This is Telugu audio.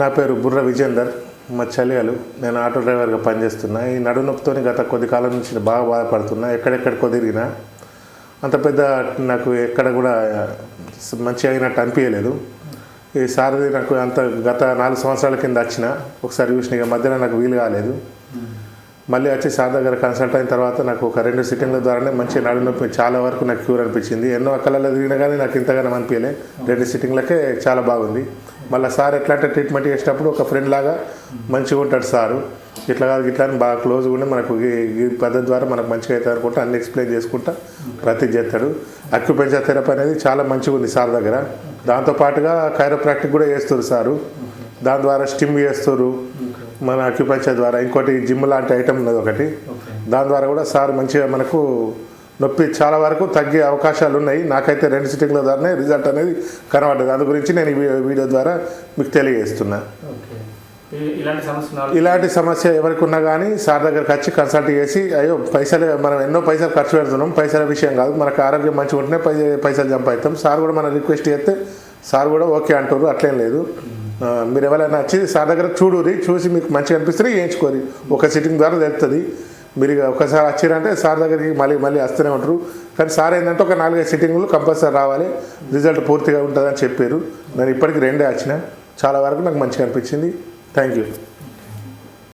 నా పేరు బుర్ర విజేందర్ మా చలియాలు నేను ఆటో డ్రైవర్గా పనిచేస్తున్నా. ఈ నడునొప్పితో గత కొద్ది కాలం నుంచి బాగా బాధపడుతున్నా. ఎక్కడెక్కడికో తిరిగినా అంత పెద్ద నాకు ఎక్కడ కూడా మంచిగా అయినట్టు అనిపించలేదు ఈ సారది నాకు అంత గత నాలుగు సంవత్సరాల కింద వచ్చిన ఒకసారి చూసిన ఇక మధ్యలో నాకు వీలు కాలేదు. మళ్ళీ వచ్చి సార్ దగ్గర కన్సల్ట్ అయిన తర్వాత నాకు ఒక రెండు సిట్టింగ్ల ద్వారానే మంచి నడునొప్పి చాలా వరకు నాకు క్యూర్ అనిపించింది. ఎన్నో అక్కలలో తిరిగినా కానీ నాకు ఇంతగానో అనిపించలే రెండు సిట్టింగ్లకే చాలా బాగుంది. మళ్ళీ సార్ ఎట్లాంటి ట్రీట్మెంట్ చేసేటప్పుడు ఒక ఫ్రెండ్ లాగా మంచిగా ఉంటాడు సారు. ఇట్లా కాదు ఇట్లా అని బాగా క్లోజ్గా ఉండి మనకు ఈ పద్ధతి ద్వారా మనకు మంచిగా అవుతుంది అనుకుంటా అన్ని ఎక్స్ప్లెయిన్ చేసుకుంటా ప్రతి చేస్తాడు. అక్యుపెంచర్ థెరపీ అనేది చాలా మంచిగా ఉంది సార్ దగ్గర. దాంతోపాటుగా కైరోప్రాక్టిక్ కూడా చేస్తారు సారు. దాని ద్వారా స్టిమ్ చేస్తారు. మన అక్యుపంచర్ ద్వారా. ఇంకోటి జిమ్ లాంటి ఐటమ్ ఉన్నది ఒకటి. దాని ద్వారా కూడా సార్ మంచిగా మనకు నొప్పి చాలా వరకు తగ్గే అవకాశాలు ఉన్నాయి. నాకైతే రెండు సిట్టింగ్ల ద్వారానే రిజల్ట్ అనేది కనబడ్డది. అందు గురించి నేను వీడియో ద్వారా మీకు తెలియజేస్తున్నా. ఇలాంటి సమస్య ఉన్న ఇలాంటి సమస్య ఎవరికి ఉన్నా కానీ సార్ దగ్గరికి వచ్చి కన్సల్ట్ చేసి అయ్యో పైసలు మనం ఎన్నో పైసలు ఖర్చు పెడుతున్నాం పైసల విషయం కాదు మనకు ఆరోగ్యం మంచిగా ఉంటేనే పై పైసలు సంపాదిస్తాం. సార్ కూడా మనం రిక్వెస్ట్ చేస్తే సార్ కూడా ఓకే అంటారు అట్లేం లేదు. మీరు ఎవరైనా వచ్చి సార్ దగ్గర చూడురి చూసి మీకు మంచిగా అనిపిస్తే వేయించుకోరి ఒక సిట్టింగ్ ద్వారా తెలుస్తుంది మీరు ఇక ఒకసారి వచ్చిరంటే సార్ దగ్గరికి మళ్ళీ మళ్ళీ వస్తూనే ఉంటారు. కానీ సార్ ఏంటంటే ఒక నాలుగైదు సిట్టింగ్లు కంపల్సరీ రావాలి. రిజల్ట్ పూర్తిగా ఉంటుందని చెప్పారు. నేను ఇప్పటికి రెండే వచ్చిన. చాలా వరకు నాకు మంచిగా అనిపించింది. Thank you